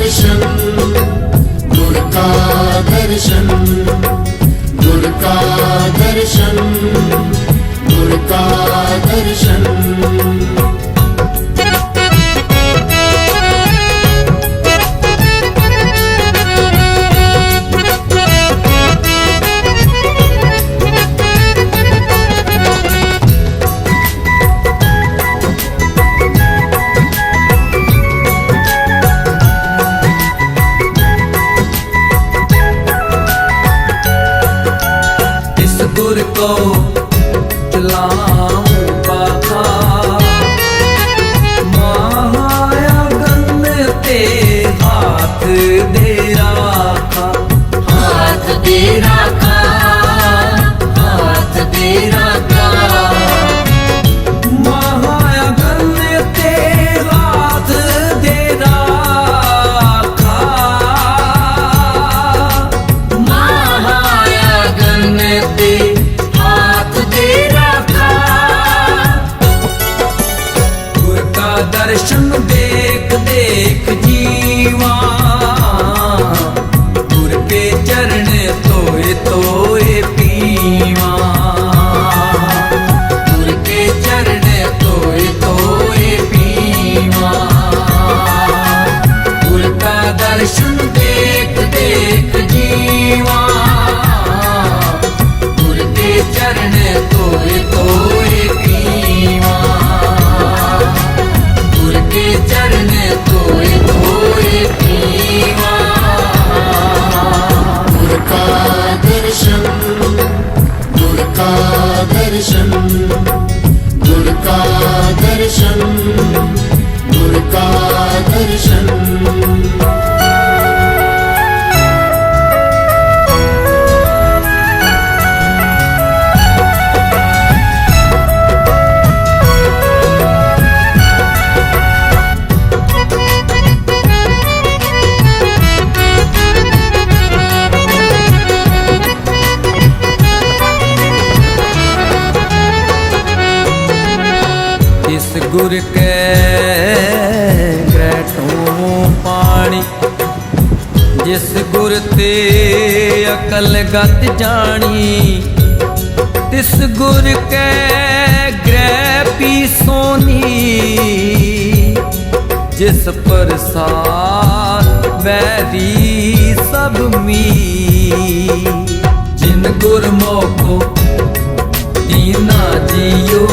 दर्शन गुर का दर्शन Nation. ਗੁਰ ਕੈ ਗ੍ਰਹਿ ਤੋਂ ਪਾਣੀ, ਜਿਸ ਗੁਰ ਤੇ ਅਕਲ ਗਤ ਜਾਣੀ, ਤਿਸ ਗੁਰ ਕੈ ਗ੍ਰਹਿ ਪੀ ਸੋਨੀ, ਜਿਸ ਪ੍ਰਸਾਦ ਵੈਰੀ ਸਭ ਮੀ ਜਿਨ ਗੁਰ ਮੋਖੋ ਦੀਨਾ ਜੀਓ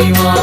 He want.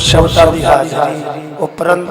ਸ਼ਬਦਾਂ ਦੀ ਹਾਜ਼ਰੀ। ਉਪਰੰਤ